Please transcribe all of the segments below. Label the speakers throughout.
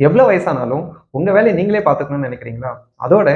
Speaker 1: எவ்வளோ வயசானாலும் உங்கள் வேலையை நீங்களே பார்த்துக்கணும்னு நினைக்கிறீங்களா? அதோட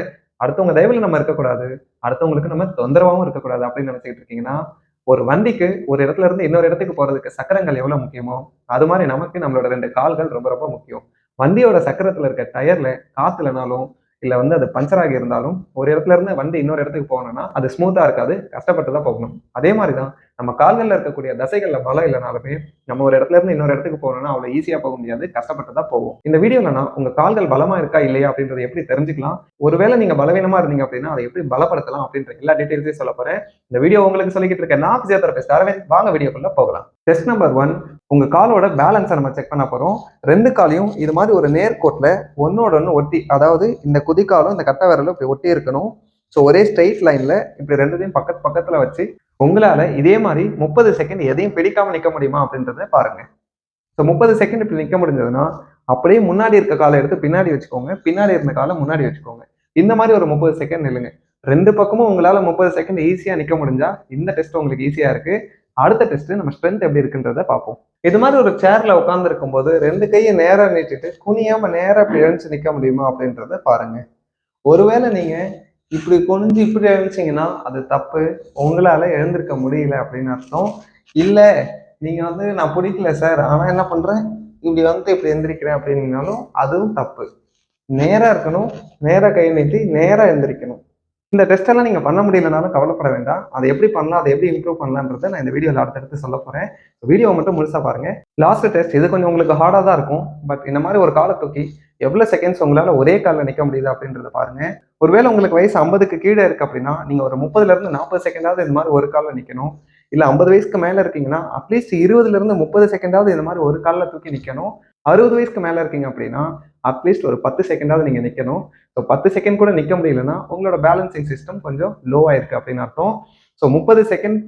Speaker 1: அடுத்தவங்க தயவில் நம்ம இருக்கக்கூடாது. அடுத்தவங்களுக்கு நம்ம தொந்தரவாகவும் இருக்கக்கூடாது அப்படின்னு நினச்சிக்கிட்டு இருக்கீங்கன்னா ஒரு வண்டிக்கு ஒரு இடத்துல இருந்து இன்னொரு இடத்துக்கு போகிறதுக்கு சக்கரங்கள் எவ்வளோ முக்கியமோ அது மாதிரி நமக்கு நம்மளோட ரெண்டு கால்கள் ரொம்ப ரொம்ப முக்கியம். வண்டியோட சக்கரத்தில் இருக்க டயரில் காற்றுலனாலும் இல்ல வந்து அது பஞ்சர் ஆகி இருந்தாலும் ஒரு இடத்துல இருந்து வண்டி இன்னொரு இடத்துக்கு போகணும்னா அது ஸ்மூத்தா இருக்காது கஷ்டப்பட்டு தான் போகணும். அதே மாதிரி தான் நம்ம கால்கள்ல இருக்கக்கூடிய தசைகள்ல பலம் இல்லைனாலுமே நம்ம ஒரு இடத்துல இருந்து இன்னொரு இடத்துக்கு போகணும்னா அவ்வளவு ஈஸியா போக முடியாது கஷ்டப்பட்டு தான் போவோம். இந்த வீடியோல நான் உங்க கால்கள் பலமா இருக்கா இல்லையா அப்படின்றத எப்படி தெரிஞ்சுக்கலாம்? ஒருவேளை நீங்க பலவீனமா இருந்தீங்க அப்படின்னா அதை எப்படி பலப்படுத்தலாம் அப்படின்ற எல்லா டீடைல்ஸையும் சொல்ல போறேன். இந்த வீடியோ உங்களுக்கு சொல்லிக்கிட்டு இருக்கேன். நான் பிசியோதெரபிஸ்ட் அரவிந்த். வாங்க வீடியோக்குள்ள போகலாம். டெஸ்ட் நம்பர் ஒன் உங்க காலோட பேலன்ஸை நம்ம செக் பண்ண போறோம். ரெண்டு காலையும் இது மாதிரி ஒரு நேர்கோட்டில் ஒன்னோட ஒன்று ஒட்டி அதாவது இந்த குதிக்காலும் இந்த கட்டை விரலும் இப்படி ஒட்டி இருக்கணும். ஸோ ஒரே ஸ்ட்ரெயிட் லைன்ல இப்படி ரெண்டுத்தையும் பக்கத்து பக்கத்துல வச்சு உங்களால இதே மாதிரி முப்பது செகண்ட் எதையும் பிடிக்காம நிக்க முடியுமா அப்படின்றத பாருங்க. ஸோ முப்பது செகண்ட் இப்படி நிக்க முடிஞ்சதுன்னா அப்படியே முன்னாடி இருக்க காலை எடுத்து பின்னாடி வச்சுக்கோங்க. பின்னாடி இருந்த காலை முன்னாடி வச்சுக்கோங்க. இந்த மாதிரி ஒரு முப்பது செகண்ட் நில்லுங்க. ரெண்டு பக்கமும் உங்களால முப்பது செகண்ட் ஈஸியா நிக்க முடிஞ்சா இந்த டெஸ்ட் உங்களுக்கு ஈஸியா இருக்கு. அடுத்த டெஸ்ட் நம்ம ஸ்ட்ரென்த் எப்படி இருக்குன்றத பார்ப்போம். இது மாதிரி ஒரு சேர்ல உட்கார்ந்து இருக்கும்போது ரெண்டு கையை நேரா நீட்டிட்டு குனியாம நேரா இப்படி எழுந்து நிக்க முடியுமா அப்படின்றத பாருங்க. ஒருவேளை நீங்க இப்படி குனிஞ்சு இப்படி எழுந்துச்சிங்கன்னா அது தப்பு. உங்களால எழுந்திருக்க முடியல அப்படின்னு அர்த்தம். இல்ல நீங்க வந்து நான் பிடிக்கல சார் ஆனா என்ன பண்றேன்? இப்படி வந்து இப்படி எந்திரிக்கிறேன் அப்படின்னாலும் அதுவும் தப்பு. நேரா இருக்கணும் நேரா கை நீட்டி நேரா எந்திரிக்கணும் இந்த டெஸ்ட் எல்லாம் நீங்க பண்ண முடியலனாலும் கவலைப்பட வேண்டாம். அதை எப்படி பண்ணலாம் அதை எப்படி இம்ப்ரூவ் பண்ணலான்றதை நான் இந்த வீடியோல அடுத்தடுத்து சொல்ல போறேன். வீடியோ மட்டும் முழுசா பாருங்க. லாஸ்ட் டெஸ்ட் இது கொஞ்சம் உங்களுக்கு ஹார்டா தான் இருக்கும். பட் இந்த மாதிரி ஒரு காலை தூக்கி எவ்வளவு செகண்ட்ஸ் உங்களால ஒரே காலில் நிக்க முடியுது அப்படின்றத பாருங்க. ஒருவேளை உங்களுக்கு வயசு ஐம்பதுக்கு கீழே இருக்கு அப்படின்னா நீங்க ஒரு முப்பதுல இருந்து நாற்பது செகண்டாவது இந்த மாதிரி ஒரு காலில் நிக்கணும். இல்ல ஐம்பது வயசுக்கு மேல இருக்கீங்கன்னா அட்லீஸ்ட் இருபதுல இருந்து முப்பது செகண்டாவது இந்த மாதிரி ஒரு காலில் தூக்கி நிக்கணும். அறுபது வயசுக்கு மேலே இருக்கீங்க அப்படின்னா அட்லீஸ்ட் ஒரு பத்து செகண்டாவது நீங்கள் நிற்கணும் ஸோ பத்து செகண்ட் கூட நிற்க முடியலன்னா உங்களோட பேலன்சிங் சிஸ்டம் கொஞ்சம் லோவா இருக்கு அப்படின்னு அர்த்தம். ஸோ முப்பது செகண்ட்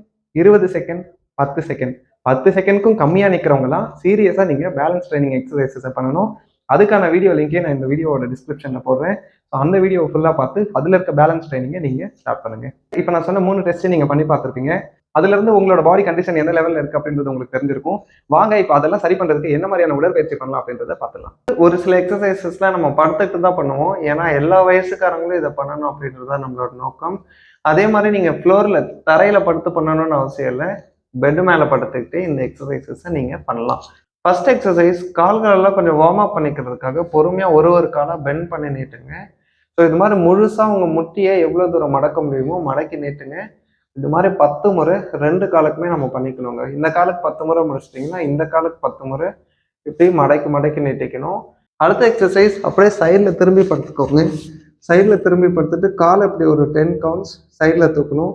Speaker 1: இருபது செகண்ட் பத்து செகண்ட் பத்து செகண்ட்க்கும் கம்மியாக நிற்கிறவங்களாம் சீரியஸாக நீங்கள் பேலன்ஸ் ட்ரைனிங் எக்ஸசைசஸை பண்ணணும். அதுக்கான வீடியோ லிங்கே நான் இந்த வீடியோவோட டிஸ்கிரிப்ஷனில் போடுறேன். ஸோ அந்த வீடியோ ஃபுல்லாக பார்த்து அதில் இருக்க பேலன்ஸ் ட்ரைனிங்கை நீங்கள் ஸ்டார்ட் பண்ணுங்கள் இப்போ நான் சொன்ன மூணு டெஸ்ட்டு நீங்கள் பண்ணி பார்த்துருப்பீங்க. அதுல இருந்து உங்களோட பாடி கண்டிஷன் எந்த லெவலில் இருக்கு அப்படின்றது உங்களுக்கு தெரிஞ்சிருக்கும். வாங்க இப்போ அதெல்லாம் சரி பண்றதுக்கு என்ன மாதிரியான உடற்பயிற்சி பண்ணலாம் அப்படின்றத பார்த்துலாம் ஒரு சில எக்ஸசைசஸ்லாம் நம்ம படுத்துட்டு தான் பண்ணுவோம். ஏன்னா எல்லா வயசுக்காரங்களும் இதை பண்ணணும் அப்படின்றது தான் நம்மளோட நோக்கம். அதே மாதிரி நீங்க ஃப்ளோர்ல தரையில படுத்து பண்ணணும்னு அவசியம் இல்லை. பெட் மேலே படுத்துக்கிட்டு இந்த எக்ஸசைசஸை நீங்க பண்ணலாம். ஃபர்ஸ்ட் எக்ஸசைஸ் கால்களெல்லாம் கொஞ்சம் வார்ம் அப் பண்ணிக்கிறதுக்காக பொறுமையா ஒரு ஒரு காலாக பெண்ட் பண்ணி நீட்டுங்க. ஸோ இது மாதிரி முழுசா உங்க முட்டியை எவ்வளவு தூரம் மடக்க முடியுமோ மடக்கி நீட்டுங்க. இது மாதிரி பத்து முறை ரெண்டு காலுக்குமே நம்ம பண்ணிக்கணுங்க. இந்த காலுக்கு பத்து முறை முடிச்சிட்டிங்கன்னா இந்த காலுக்கு பத்து முறை இப்படி மடக்கி மடக்கி நீட்டிக்கணும். அடுத்த எக்ஸசைஸ் அப்படியே சைடில் திரும்பி படுத்துக்கோங்க. சைடில் திரும்பி படுத்துட்டு காலை இப்படி ஒரு டென் கவுண்ட்ஸ் சைடில் தூக்கணும்.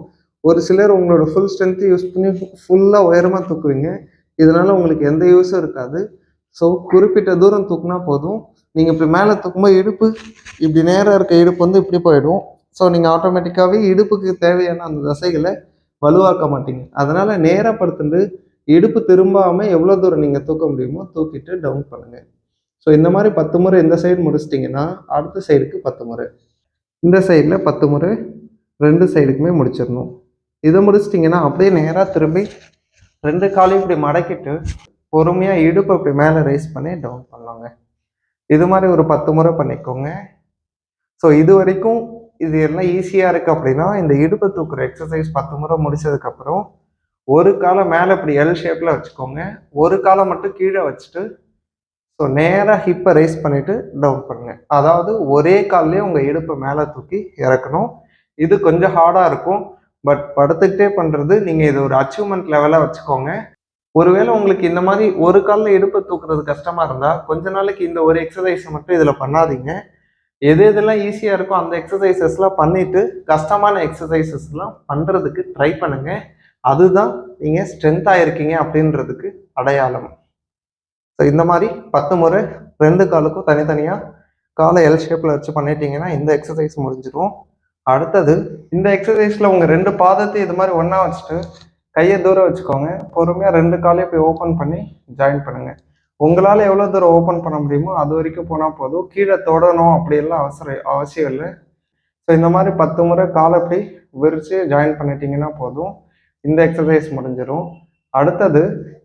Speaker 1: ஒரு சிலர் உங்களோட ஃபுல் ஸ்ட்ரென்த்து யூஸ் பண்ணி ஃபுல்லாக உயரமாக தூக்குவீங்க. இதனால் உங்களுக்கு எந்த யூஸும் இருக்காது. ஸோ குறிப்பிட்ட தூரம் தூக்குனா போதும். நீங்கள் இப்படி மேலே தூக்கும்போது இடுப்பு இப்படி நேராக இருக்க இடுப்பு வந்து இப்படி போயிடும். ஸோ நீங்கள் ஆட்டோமேட்டிக்காகவே இடுப்புக்கு தேவையான அந்த தசைகளை வலுவாக்க மாட்டீங்க. அதனால் நேராக படுத்துட்டு இடுப்பு திரும்பாமல் எவ்வளோ தூரம் நீங்கள் தூக்க முடியுமோ தூக்கிட்டு டவுன் பண்ணுங்கள் ஸோ இந்த மாதிரி பத்து முறை இந்த சைடு முடிச்சிட்டிங்கன்னா அடுத்த சைடுக்கு பத்து முறை. இந்த சைடில் பத்து முறை ரெண்டு சைடுக்குமே முடிச்சிடணும். இதை முடிச்சிட்டிங்கன்னா அப்படியே நேராக திரும்பி ரெண்டு காலையும் இப்படி மடக்கிட்டு பொறுமையாக இடுப்பு இப்படி மேலே ரைஸ் பண்ணி டவுன் பண்ணலாங்க. இது மாதிரி ஒரு பத்து முறை பண்ணிக்கோங்க. ஸோ இது வரைக்கும் இது எல்லாம் ஈஸியாக இருக்குது அப்படின்னா இந்த இடுப்பு தூக்குற எக்ஸசைஸ் பத்து முறை முடிச்சதுக்கப்புறம் ஒரு காலை மேலே இப்படி எல் ஷேப்பில் வச்சுக்கோங்க. ஒரு காலை மட்டும் கீழே வச்சுட்டு ஸோ நேராக ஹிப்பை ரைஸ் பண்ணிவிட்டு டவுன் பண்ணுங்கள் அதாவது ஒரே கால்லேயே உங்கள் இடுப்பை மேலே தூக்கி இறக்கணும். இது கொஞ்சம் ஹார்டாக இருக்கும். பட் படுத்துக்கிட்டே பண்ணுறது நீங்கள் இது ஒரு அச்சீவ்மெண்ட் லெவலாக வச்சுக்கோங்க. ஒருவேளை உங்களுக்கு இந்த மாதிரி ஒரு காலில் இடுப்பை தூக்குறது கஷ்டமாக இருந்தால் கொஞ்ச நாளைக்கு இந்த ஒரு எக்ஸசைஸை மட்டும் இதில் பண்ணாதீங்க. எது எதெல்லாம் ஈஸியாக இருக்கோ அந்த எக்ஸசைசஸ்லாம் பண்ணிவிட்டு கஷ்டமான எக்ஸசைசஸ்லாம் பண்ணுறதுக்கு ட்ரை பண்ணுங்கள் அதுதான் நீங்கள் ஸ்ட்ரென்த்தாக இருக்கீங்க அப்படின்றதுக்கு அடையாளம். ஸோ இந்த மாதிரி பத்து முறை ரெண்டு காலுக்கும் தனித்தனியாக காலை எல் ஷேப்பில் வச்சு பண்ணிட்டீங்கன்னா இந்த எக்ஸசைஸ் முடிஞ்சிடும் அடுத்தது இந்த எக்ஸசைஸில் உங்கள் ரெண்டு பாதத்தை இது மாதிரி ஒன்றா வச்சுட்டு கையை தூரம் வச்சுக்கோங்க. பொறுமையாக ரெண்டு காலையும் போய் ஓப்பன் பண்ணி ஜாயின் பண்ணுங்கள் உங்களால் எவ்வளோ தூரம் ஓப்பன் பண்ண முடியுமோ அது வரைக்கும் போனால் போதும். கீழே தொடணும் அப்படியெல்லாம் அவசரம் அவசியம் இல்லை. ஸோ இந்த மாதிரி பத்து முறை காலை அப்படி விரித்து ஜாயின் பண்ணிட்டீங்கன்னா போதும். இந்த எக்ஸசைஸ் முடிஞ்சிடும் அடுத்தது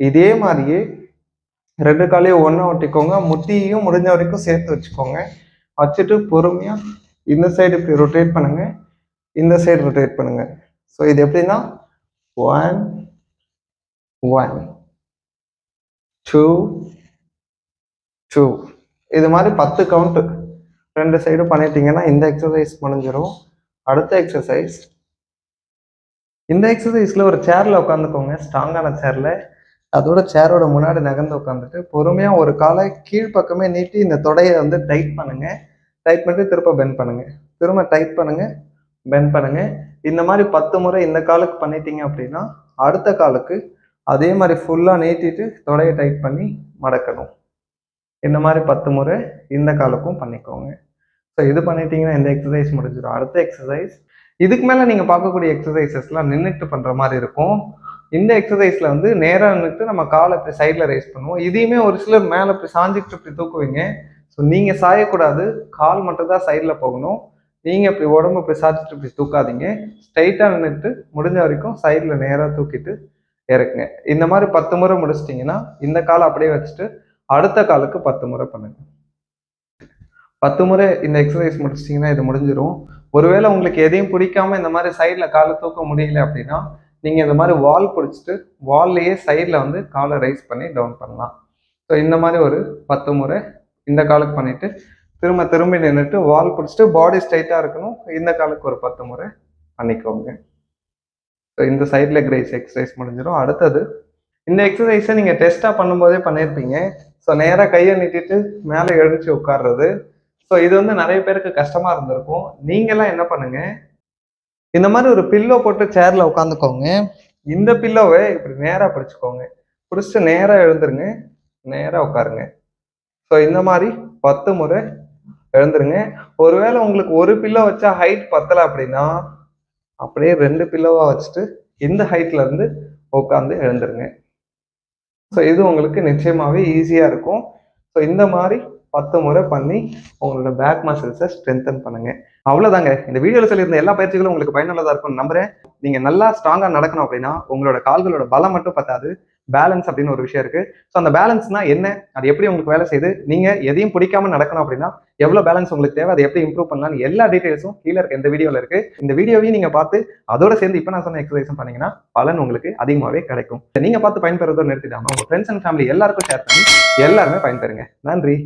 Speaker 1: இதே மாதிரியே ரெண்டு காலையும் ஒன்றா ஒட்டிக்கோங்க. முட்டியையும் முடிஞ்ச வரைக்கும் சேர்த்து வச்சுக்கோங்க. வச்சுட்டு பொறுமையாக இந்த சைடு இப்படி ரொட்டேட் பண்ணுங்கள் இந்த சைடு ரொட்டேட் பண்ணுங்கள் ஸோ இது எப்படின்னா ஒன் ஒன் டூ டூ இது மாதிரி பத்து கவுண்ட்டு ரெண்டு சைடும் பண்ணிட்டீங்கன்னா இந்த எக்ஸசைஸ் முடிஞ்சிடும் அடுத்த எக்ஸசைஸ் இந்த எக்ஸசைஸில் ஒரு சேரில் உட்காந்துக்கோங்க. ஸ்ட்ராங்கான சேரில் அதோட சேரோட முன்னாடி நகர்ந்து உட்காந்துட்டு பொறுமையாக ஒரு காலை கீழ்ப்பக்கமே நீட்டி இந்த தொடையை வந்து டைட் பண்ணுங்க. டைட் பண்ணிட்டு திரும்ப பெண்ட் பண்ணுங்க. திரும்ப டைட் பண்ணுங்க. பெண்ட் பண்ணுங்க. இந்த மாதிரி பத்து முறை இந்த காலுக்கு பண்ணிட்டீங்க அப்படின்னா அடுத்த காலுக்கு அதே மாதிரி ஃபுல்லாக நீட்டிட்டு தொடையை டைட் பண்ணி மடக்கணும். இந்த மாதிரி பத்து முறை இந்த காலுக்கும் பண்ணிக்கோங்க. ஸோ இது பண்ணிட்டீங்கன்னா இந்த எக்ஸசைஸ் முடிஞ்சிடும் அடுத்த எக்ஸசைஸ் இதுக்கு மேலே நீங்கள் பார்க்கக்கூடிய எக்ஸசைசஸ்லாம் நின்றுட்டு பண்ணுற மாதிரி இருக்கும். இந்த எக்ஸசைஸில் வந்து நேராக நின்றுட்டு நம்ம காலை இப்படி சைடில் ரைஸ் பண்ணுவோம். இதையுமே ஒரு சிலர் மேலே இப்படி சாஞ்சிட்டு இப்படி தூக்குவீங்க. ஸோ நீங்கள் சாயக்கூடாது. கால் மட்டும் தான் சைடில் போகணும். நீங்கள் இப்படி உடம்பு இப்படி சாய்ச்சிட்டு இப்படி தூக்காதீங்க. ஸ்ட்ரைட்டாக நின்றுட்டு முடிஞ்ச வரைக்கும் சைடில் நேராக தூக்கிட்டு இறக்குங்க. இந்த மாதிரி பத்து முறை முடிச்சிட்டிங்கன்னா இந்த காலை அப்படியே வச்சுட்டு அடுத்த காலுக்கு பத்து முறை பண்ணுங்க. பத்து முறை இந்த எக்ஸசைஸ் முடிச்சிட்டிங்கன்னா இது முடிஞ்சிடும் ஒருவேளை உங்களுக்கு எதையும் பிடிக்காம இந்த மாதிரி சைடில் காலை தூக்க முடியல அப்படின்னா நீங்கள் இந்த மாதிரி வால் பிடிச்சிட்டு வால்லையே சைடில் வந்து காலை ரைஸ் பண்ணி டவுன் பண்ணலாம். ஸோ இந்த மாதிரி ஒரு பத்து முறை இந்த காலுக்கு பண்ணிவிட்டு திரும்ப திரும்பி நின்றுட்டு வால் பிடிச்சிட்டு பாடி ஸ்ட்ரைட்டாக இருக்கணும். இந்த காலுக்கு ஒரு பத்து முறை பண்ணிக்கோங்க. ஸோ இந்த சைடில் கிரைஸ் எக்ஸசைஸ் முடிஞ்சிடும் அடுத்தது இந்த எக்ஸசைஸை நீங்கள் டெஸ்ட்டாக பண்ணும்போதே பண்ணியிருப்பீங்க ஸோ நேராக கையை நீட்டிட்டு மேலே எழுந்துச்சு உட்கார்றது. ஸோ இது வந்து நிறைய பேருக்கு கஷ்டமாக இருந்திருக்கும். நீங்களாம் என்ன பண்ணுங்க? இந்த மாதிரி ஒரு பில்லோ போட்டு சேரில் உட்காந்துக்கோங்க. இந்த பில்லோவை இப்படி நேராக பிடிச்சிக்கோங்க. பிடிச்சிட்டு நேராக எழுந்துருங்க. நேராக உட்காருங்க. ஸோ இந்த மாதிரி பத்து முறை எழுந்துருங்க. ஒருவேளை உங்களுக்கு ஒரு பில்லோ வச்சா ஹைட் பத்தலை அப்படின்னா அப்படியே ரெண்டு பில்லோவாக வச்சுட்டு இந்த ஹைட்லேருந்து உட்காந்து எழுந்துருங்க. ஸோ இது உங்களுக்கு நிச்சயமாகவே ஈஸியாக இருக்கும். ஸோ இந்த மாதிரி பத்து முறை பண்ணி உங்களோட பேக் மசில்ஸை ஸ்ட்ரென்தன் பண்ணுங்க. அவ்வளோதாங்க இந்த வீடியோவில் சொல்லியிருந்த எல்லா பயிற்சிகளும் உங்களுக்கு பயனுள்ளதாக இருக்கும்னு நம்புறேன். நீங்க நல்லா ஸ்ட்ராங்கா நடக்கணும் அப்படின்னா உங்களோட கால்களோட பலம் மட்டும் பத்தாது. பேலன்ஸ் அப்படின்னு ஒரு விஷயம் இருக்கு. ஸோ அந்த பேலன்ஸ்னா என்ன? அது எப்படி உங்களுக்கு வேலை செய்யுது? நீங்க எதையும் பிடிக்காம நடக்கணும் அப்படின்னா எவ்வளவு பேலன்ஸ் உங்களுக்கு தேவை? அதை எப்படி இம்ப்ரூவ் பண்ணலாம் எல்லா டீடைல்ஸும் கீழே இருக்க இந்த வீடியோல இருக்கு. இந்த வீடியோவையும் நீங்க பார்த்து அதோட சேர்ந்து இப்போ நான் சொன்ன எக்ஸசைஸும் பண்ணீங்கன்னா பலன் உங்களுக்கு அதிகமாகவே கிடைக்கும். நீங்க பார்த்து பயன்பெறதோ நிறுத்திடாம உங்க ஃப்ரெண்ட்ஸ் அண்ட் ஃபேமிலி எல்லாருக்கும் ஷேர் பண்ணி எல்லாருமே பயன்பெறுங்க. நன்றி.